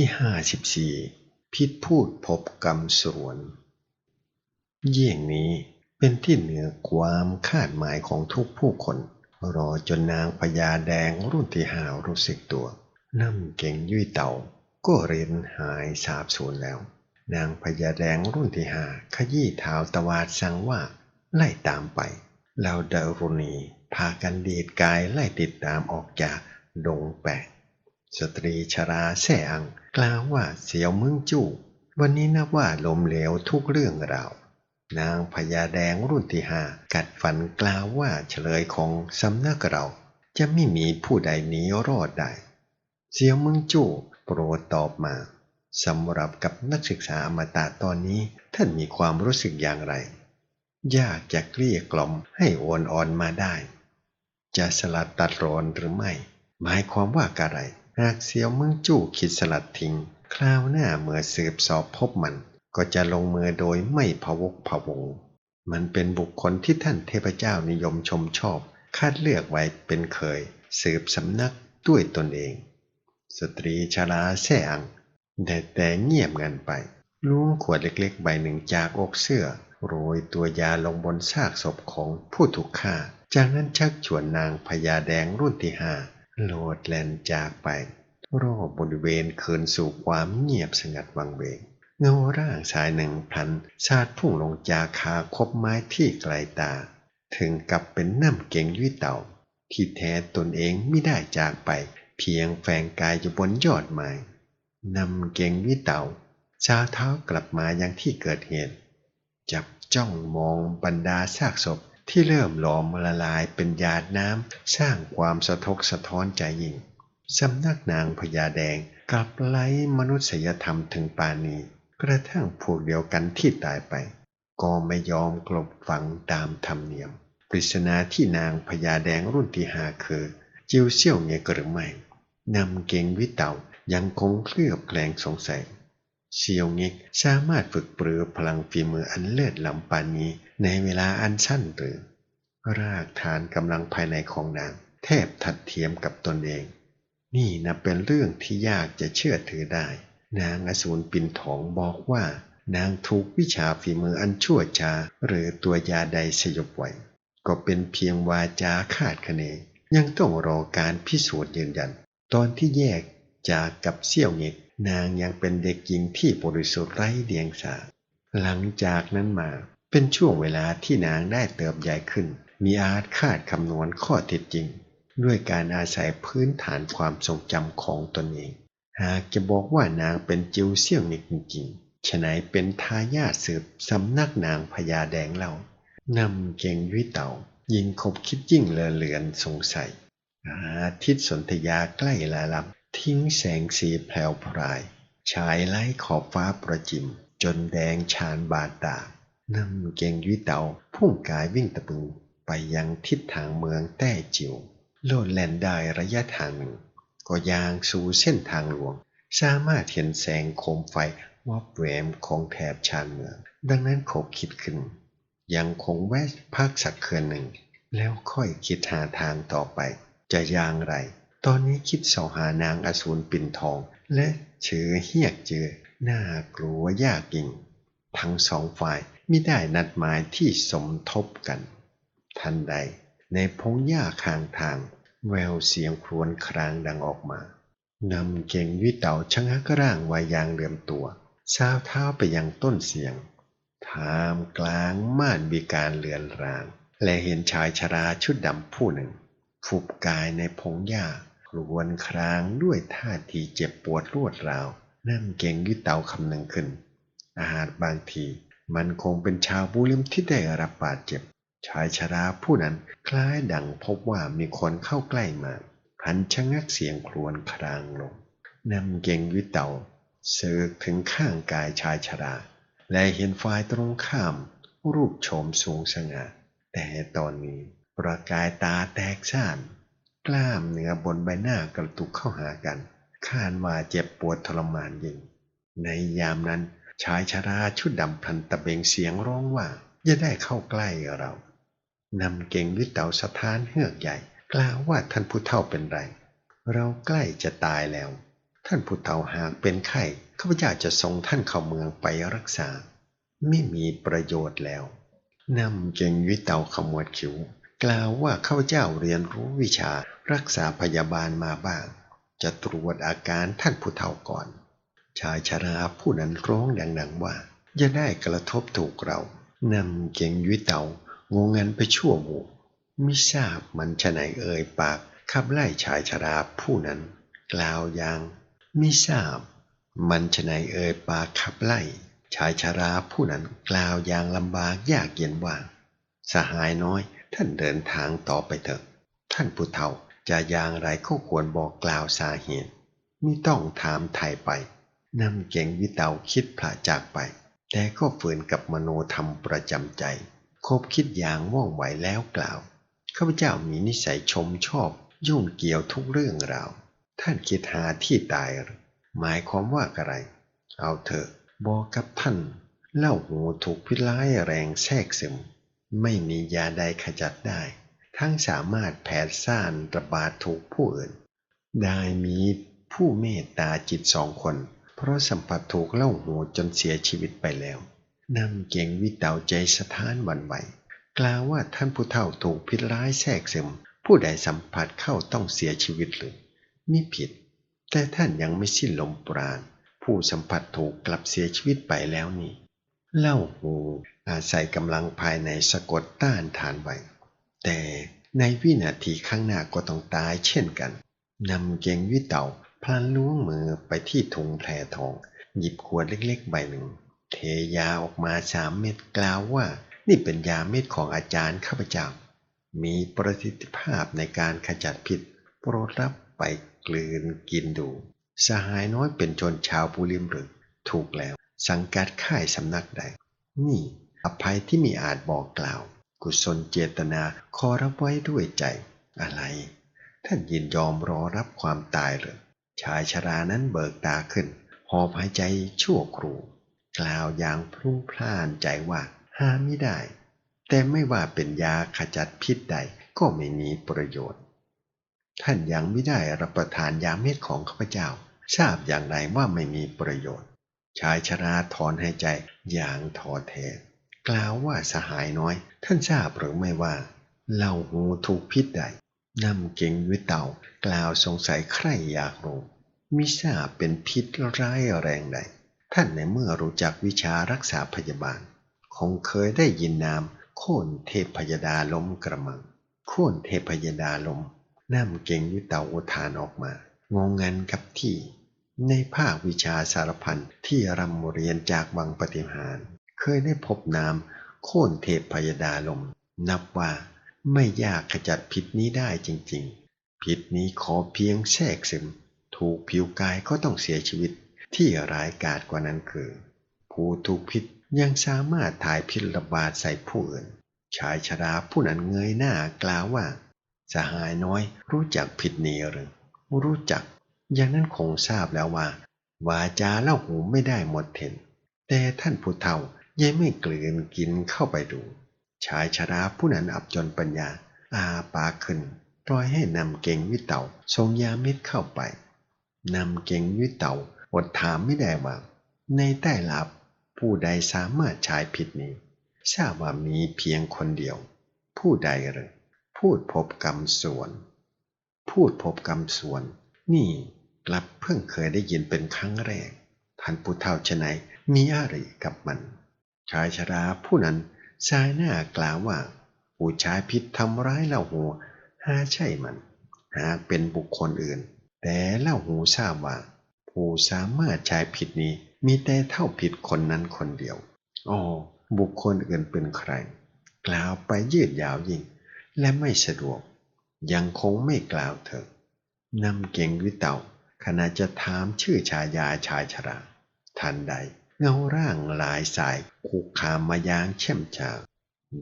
ที่ห้าสิบสี่พิษพูดพบกรรมสวน เยี่ยงนี้เป็นที่เหนือความคาดหมายของทุกผู้คน รอจนนางพญาแดงรุ่นที่หารู้สึกตัวน้ำเก่งยุ่ยเต่า ก็เรียนหายสาบสูญแล้ว นางพญาแดงรุ่นที่หาขยี้เท้าตวาดสั่งว่าไล่ตามไปเราดารุณีพากันดีดกายไล่ติดตามออกจากดงแปะ สตรีชราแสอังกล่าวว่าเสียวมึงจู้วันนี้นับว่าลมเหลวทุกเรื่องราว นางพญาแดงรุ่นที่หากัดฝันกล่าวว่าเฉลยของสำนักเรา จะไม่มีผู้ใดหนีรอดได้ เสียวมึงจู้โปรดตอบมาสำหรับกับนักศึกษาอมตะตอนนี้ท่านมีความรู้สึกอย่างไร ยากจะเกลี้ยกล่อมให้โอนอ่อนมาได้ จะสลัดตัดรอนหรือไม่ หมายความว่าอะไร หากเสียวมึงจู้คิดสลัดทิ้ง คราวหน้าเมื่อสืบสอบพบมัน ก็จะลงมือโดยไม่พวกพวง มันเป็นบุคคลที่ท่านเทพเจ้านิยมชมชอบ คัดเลือกไว้เป็นเคย สืบสำนักด้วยตนเอง สตรีชราแซ่อังแต่แต่เงียบงันไปล้วงขวดเล็กๆ ใบหนึ่งจากอกเสื้อ โรยตัวยาลงบนซากศพของผู้ถูกฆ่า จากนั้นชักชวนนางพญาแดงรุ่นที่ห้า โลดแล่นจากไป รอบบริเวณคืนสู่ความเงียบสงัดวังเวงเงาร่างชายหนึ่งพลันชาดพุ่งลงจากขาคบไม้ที่ไกลตา ถึงกับเป็นน้ำเก่งยุ้ยเต่า ที่แท้ตนเองไม่ได้จากไป เพียงแฝงกายอยู่บนยอดไม้นำเก่งยุ้ยเต่าชาเท้ากลับมายังที่เกิดเหตุ จับจ้องมองบรรดาซากศพ ที่เริ่มหลอมละลายเป็นหยาดน้ำสร้างความสะทกสะท้อนใจยิ่งสำนักนางพญาแดงกลับไล่มนุษยธรรมถึงปานีกระทั่งพวกเดียวกันที่ตายไป ก็ไม่ยอมกลบฝังตามธรรมเนียม ปริศนาที่นางพญาแดงรุ่นที่หาคือ จิวเซี่ยวเงกหรือไม่นำเก่งวิเต่ายังคงเคลือบแคลงสงสัย เซียวเงกสามารถฝึกปรือพลังฝีมืออันเลิศล้ำปานนี้ ในเวลาอันสั้นหรือ รากฐานกำลังภายในของนาง แทบทัดเทียมกับตนเอง นี่นะเป็นเรื่องที่ยากจะเชื่อถือได้ นางอสูรปินทองบอกว่า นางถูกวิชาฝีมืออันชั่วชาหรือตัวยาใดสยบไว้ก็เป็นเพียงวาจาคาดคะเน ยังต้องรอการพิสูจน์ยืนยัน ตอนที่แยกจากกับเสี่ยวเง็ก นางยังเป็นเด็กหญิงที่บริสุทธิ์ไร้เดียงสา หลังจากนั้นมาเป็นช่วงเวลาที่นางได้เติบใหญ่ขึ้น มีอาจคาดคำนวณข้อเท็จจริง ด้วยการอาศัยพื้นฐานความทรงจำของตนเอง หากจะบอกว่านางเป็นจิวเซี่ยงนิกจริงๆฉนัยเป็นทายาทสืบสำนักนางพญาแดงเล่านำเก่งวิเต่า ยิงคบคิดยิ่งเลอเลือนสงสัย อาทิตย์สนธยาใกล้ละลับ ทิ้งแสงสีแผ่วพราย ฉายไล่ขอบฟ้าประจิม จนแดงชานบาดตานำเกงยุ้ยเตาพุ่งกายวิ่งตะบึงไปยังทิศทางเมืองแต้จิวโลดแล่นได้ระยะทางหนึ่ง ก็ยางสู่เส้นทางหลวง สามารถเห็นแสงโคมไฟวับแหวมของแถบชานเมือง ดังนั้นขบคิดขึ้น ยังคงแวะพักสักคืนหนึ่ง แล้วค่อยคิดหาทางต่อไป จะอย่างไร ตอนนี้คิดสอหานางอสูรปิ่นทอง และเชือเฮียกเจอ น่ากลัวยากยิ่ง ทั้งสองฝ่ายมิได้นัดหมายที่สมทบกัน ทันใด ในพงหญ้าข้างทาง แววเสียงครวญครางดังออกมานำเก่งวิเต่าชะงักร่างว้ยางเลื่อมตัวสาวเท้าไปยังต้นเสียงทามกลางม่านบีการเลือนราง และเห็นชายชราชุดดำผู้หนึ่ง ฟุบกายในพงหญ้า ครวนครางด้วยท่าทีเจ็บปวดรวดราวนั่นเก่งวิเตาคำหนึ่งขึ้น อาหารบางที มันคงเป็นชาวบูลิมที่ได้รับบาดเจ็บ ชายชราผู้นั้นคล้ายดังพบว่ามีคนเข้าใกล้มาพันชะงักเสียงครวญครางลงนำเก่งวิเตาเสือกถึงข้างกายชายชรา และเห็นฝ่ายตรงข้าม รูปโฉมสูงสง่าแต่ตอนนี้ประกายตาแตกซ่าน กล้ามเนื้อบนใบหน้ากระตุกเข้าหากัน คาดว่าเจ็บปวดทรมานยิ่ง ในยามนั้นชายชราชุดดำพลันตะเบงเสียงร้องว่าอย่าได้เข้าใกล้เรานำเก่งวิเตาสถานเฮือกใหญ่ กล่าวว่าท่านผู้เฒ่าเป็นไร เราใกล้จะตายแล้ว ท่านผู้เฒ่าหากเป็นไข้ข้าพเจ้าจะส่งท่านเข้าเมืองไปรักษา ไม่มีประโยชน์แล้วนำเก่งวิเตาขมวดคิ้ว กล่าวว่าข้าพเจ้าเรียนรู้วิชา รักษาพยาบาลมาบ้าง จะตรวจอาการท่านผู้เฒ่าก่อน ชายชราผู้นั้นร้องดังๆว่า อย่าได้กระทบถูกเรานำเก่งวิเตางงงันไปชั่วโมงมิทราบมันฉะไหนเอ่ยปากขับไล่ชายชราผู้นั้น กล่าวอย่างมิทราบ มันฉะไหนเอ่ยปากขับไล่ ชายชราผู้นั้นกล่าวอย่างลำบากยากเย็นว่า สหายน้อยท่านเดินทางต่อไปเถอะ ท่านผู้เฒ่า จะอย่างไรก็ควรบอกกล่าวสาเหตุมิต้องถามไทยไปนำเก่งวิเตาคิดพระจากไป แต่ก็ฝืนกับมโนธรรมประจำใจ คบคิดอย่างว่องไวแล้วกล่าวข้าพเจ้ามีนิสัยชมชอบ ยุ่งเกี่ยวทุกเรื่องราวท่านคิดหาที่ตายหรือหมายความว่าอะไร เอาเถอะบอกกับท่าน เล่าหูถูกพิร้ายแรงแทรกซึม ไม่มียาใดขจัดได้ ทั้งสามารถแผดซ่านระบาดถูกผู้อื่น ได้มีผู้เมตตาจิตสองคน เพราะสัมผัสถูกเล่าหูจนเสียชีวิตไปแล้วนำเก่งวิเตาใจสถานหวันไหว กล่าวว่าท่านผู้เฒ่าถูกพิษร้ายแทรกซึม ผู้ใดสัมผัสเข้าต้องเสียชีวิตเลยมิผิด แต่ท่านยังไม่สิ้นลมปราณ ผู้สัมผัสถูกกลับเสียชีวิตไปแล้วนี่ เล่าหูอาศัยกำลังภายในสะกดต้านทานไว้ แต่ในวินาทีข้างหน้าก็ต้องตายเช่นกันนำเกงวิเต่าพลันล้วงมือไปที่ถุงแพรทอง หยิบขวดเล็กๆใบหนึ่ง เทยาออกมาสามเม็ดกล่าวว่า นี่เป็นยาเม็ดของอาจารย์ข้าพเจ้า มีประสิทธิภาพในการขจัดพิษโปรดรับไปกลืนกินดู สหายน้อยเป็นชนชาวภูริมหรือถูกแล้ว สังกัดค่ายสำนักใด นี่อภัยที่มีอาจบอกกล่าว กุศลเจตนาขอรับไว้ด้วยใจอะไร ท่านยินยอมรอรับความตายหรือชายชรานั้นเบิกตาขึ้น หอบหายใจชั่วครู กล่าวอย่างพลุ่งพล่านใจว่าหาไม่ได้ แต่ไม่ว่าเป็นยาขจัดพิษใดก็ไม่มีประโยชน์ ท่านยังไม่ได้รับประทานยาเม็ดของข้าพเจ้า ทราบอย่างไรว่าไม่มีประโยชน์ ชายชราถอนหายใจอย่างท้อแท้ กล่าวว่าสหายน้อย ท่านทราบหรือไม่ว่าเหล่าหูถูกพิษใดนำเก่งวิเต่ากล่าวสงสัยใครอยากรู้มิทราบเป็นพิษร้ายแรงใด ท่านในเมื่อรู้จักวิชารักษาพยาบาล คงเคยได้ยินนามโค่นเทพยดาล้มกระมัง โค่นเทพยดาล้มนำเก่งวิเต่าอุทานออกมางงงันกับที่ ในภาควิชาสารพันที่รำเรียนจากวังปฏิหาร เคยได้พบนามโค่นเทพพยดาลม นับว่าไม่ยากขจัดพิษนี้ได้จริงๆ พิษนี้ขอเพียงแทรกซึม ถูกผิวกายก็ต้องเสียชีวิตที่ร้ายกาจกว่านั้นคือ ผู้ถูกพิษยังสามารถถ่ายพิษระบาดใส่ผู้อื่น ชายชราผู้นั้นเงยหน้ากล่าวว่า สหายน้อยรู้จักพิษนี้หรือรู้จัก อย่างนั้นคงทราบแล้วว่า วาจาเล่าหูไม่ได้หมดเห็น แต่ท่านผู้เฒ่า ยังไม่กลืนกินเข้าไปดู ชายชราผู้นั้นอับจนปัญญา อาปาขึ้นปล่อยให้นำเก่งวิเต่าทรงยาเม็ดเข้าไปนำเก่งวิเต่าอดถามไม่ได้ว่า ในใต้ลับผู้ใดสามารถใช้ผิดนี้ทราบว่ามีเพียงคนเดียว ผู้ใดหรือพูดพบกรรมส่วน พูดพบกรรมส่วน นี่กลับเพิ่งเคยได้ยินเป็นครั้งแรกท่านผู้เฒ่าชะไหนมีอะไรกับมัน ชายชราผู้นั้นสายหน้ากล่าวว่า ผู้ชายพิษทำร้ายเล่าหูหาใช่มัน หากเป็นบุคคลอื่น แต่เล่าหูทราบว่า ผู้สามารถใช้ผิดนี้มีแต่เท่าผิดคนนั้นคนเดียวอ๋อบุคคลอื่นเป็นใคร กล่าวไปยืดยาวยิ่ง และไม่สะดวก ยังคงไม่กล่าวเถอะนำเก่งวิเต่าขณะจะถามชื่อชายาชายชรา ทันใด เงาร่างหลายสายคุกคามมายางเช่มชา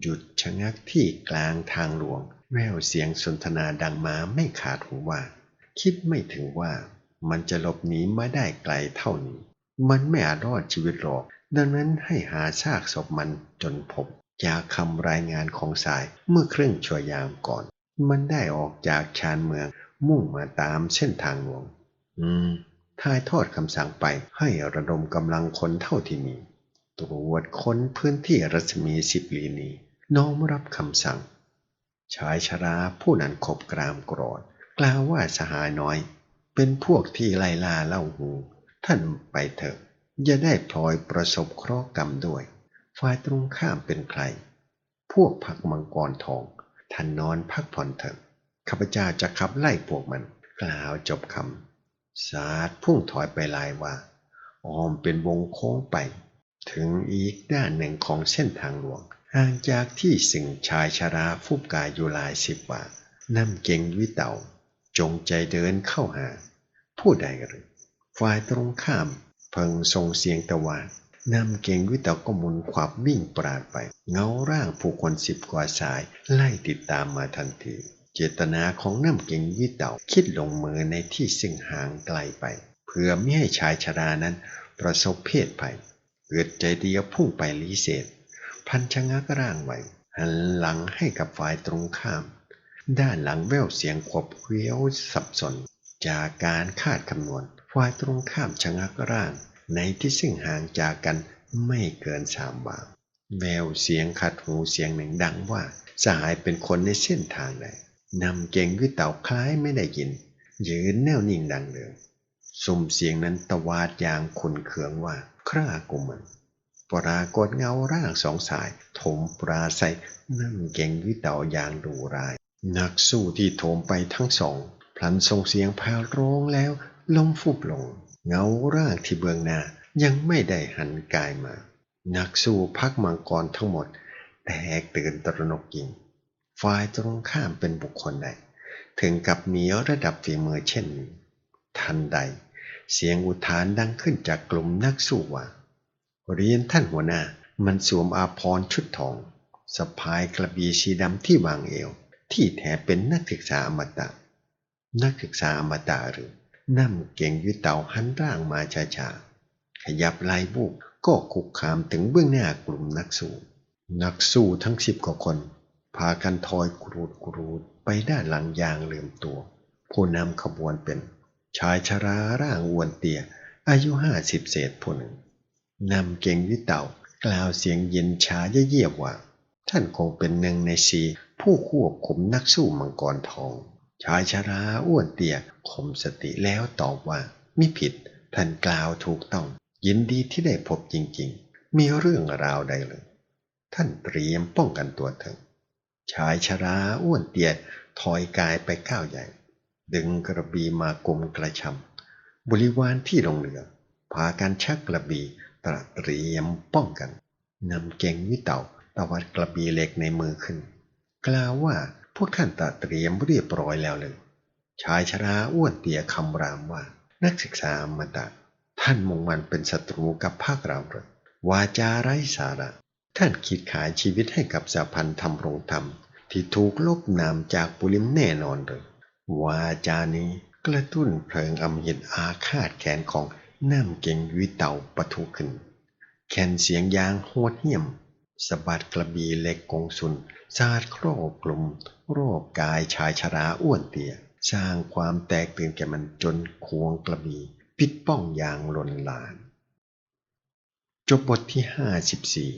หยุดชะงักที่กลางทางหลวง แววเสียงสนทนาดังมาไม่ขาดหูว่า คิดไม่ถึงว่ามันจะหลบหนีมาได้ไกลเท่านี้ มันไม่อาจรอดชีวิตหรอก ดังนั้นให้หาซากศพมันจนพบจากคำรายงานของสายเมื่อครึ่งชั่วยามก่อน มันได้ออกจากชานเมืองมุ่งมาตามเส้นทางหลวง อืม ถ่ายทอดคำสั่งไปให้ระดมกำลังคนเท่าที่มี ตรวจค้นพื้นที่รัศมีสิบลีนีน้อมรับคำสั่ง ชายชราผู้นั้นขบกรามกรอด กล่าวว่าสหายน้อย เป็นพวกที่ไล่ล่าเล่าหู ท่านไปเถอะอย่าได้พลอยประสบเคราะห์กรรมด้วย ฝ่ายตรงข้ามเป็นใคร พวกพักมังกรทอง ท่านนอนพักผ่อนเถอะข้าพเจ้าจะขับไล่พวกมัน กล่าวจบคำ สาดพุ่งถอยไปลายว่าอ้อมเป็นวงโค้งไป ถึงอีกด้านหนึ่งของเส้นทางหลวงห่างจากที่สิ่งชายชราฟุบกายอยู่หลายสิบว่านำเก่งวิเต่า จงใจเดินเข้าหา ผู้ใดหรือฝ่ายตรงข้ามเพิงส่งเสียงตะวานนำเก่งวิเต่าก็หมุนขวับวิ่งปราดไป เงาร่างผู้คนสิบกว่าสายไล่ติดตามมาทันที เจตนาของน้ำเก่งวิเต่าคิดลงมือในที่ซึ่งห่างไกลไป เพื่อไม่ให้ชายชรานั้นประสบเพศภัยเกิดใจเดียวพุ่งไปลีเศษ พันชะงักร่างไว้หันหลังให้กับฝ่ายตรงข้าม ด้านหลังแววเสียงขบเคี้ยวสับสน จากการคาดคำนวณฝ่ายตรงข้ามชะงักร่าง ในที่ซึ่งห่างจากกันไม่เกินสามวาแววเสียงขัดหูเสียงหนึ่งดังว่าสหายเป็นคนในเส้นทางใด นำเก่งวิเต่าคล้ายไม่ได้ยิน ยืนแน่วนิ่งดังเดิมสุ่มเสียงนั้นตวาดอย่างขุนเคืองว่าคร่ากุมันปรากฏเงาร่างสองสาย ถมปราใสนั่งเก่งวิเต่าอย่างดูราย นักสู้ที่โถมไปทั้งสอง พลันส่งเสียงพาร้องแล้วล้มฟุบลง เงาร่างที่เบื้องหน้ายังไม่ได้หันกายมา นักสู้พักมังกรทั้งหมด แตกตื่นตระหนกยิง ฝ่ายตรงข้ามเป็นบุคคลใด ถึงกับมีระดับฝีมือเช่นนี้ ทันใด เสียงอุทานดังขึ้นจากกลุ่มนักสู้ว่าเรียนท่านหัวหน้ามันสวมอาภรณ์ชุดทองสะพายกระบี่สีดำที่วางเอว ที่แท้เป็นนักศึกษาอมตะ นักศึกษาอมตะหรือนั่มเก่งยุเต่าหันร่างมาช้าๆขยับลายบุกก็คุกคามถึงเบื้องหน้ากลุ่มนักสู้ นักสู้ทั้งสิบกว่าคน พากันทอยกรูดกรูดไปด้านหลังอย่างลืมตัว ผู้นำขบวนเป็น ชายชราร่างอ้วนเตี้ยอายุห้าสิบเศษผู้หนึ่งนำเก่งวิเต่ากล่าวเสียงเย็นชาเยี่ยบว่า ท่านคงเป็นหนึ่งในสีผู้ควบคุมนักสู้มังกรทอง ชายชราอ้วนเตี้ยข่มสติแล้วตอบว่าไมิผิด ท่านกล่าวถูกต้อง ยินดีที่ได้พบจริงๆ มีเรื่องราวใดเลย ท่านเตรียมป้องกันตัวเถิด ชายชราอ้วนเตี้ยถอยกายไปก้าวใหญ่ ดึงกระบี่มากลมกระชำบริวารที่ลงเรือพากันชักกระบี่ตระเตรียมป้องกันนำเก่งวิเต่าตวัดกระบี่เหล็กในมือขึ้น กล่าวว่าพวกท่านตระเตรียมเรียบร้อยแล้วเลย ชายชราอ้วนเตี่ยคำรามว่า นักศึกษาอมตะท่านมุ่งมันเป็นศัตรูกับภาคเราหรือวาจาไร้สาระ ท่านคิดขายชีวิตให้กับสาพันธ์ทำรงธรรม ที่ถูกลบนามจากปุริมแน่นอนเลยวาจานี้กระตุ้นเพลิงอำหิตอาฆาตแขนของน้ำเก่งวิเต่าปะทุขึ้นแคนเสียงยางโหดเหี้ยมสะบัดกระบีเล็กกงสุนซาดครอบกลุ่มรอบกายชายชราอ้วนเตี้ยสร้างความแตกตื่นแก่มันจนควงกระบีปิดป้องยางหล่นลาน จบบทที่ห้าสิบสี่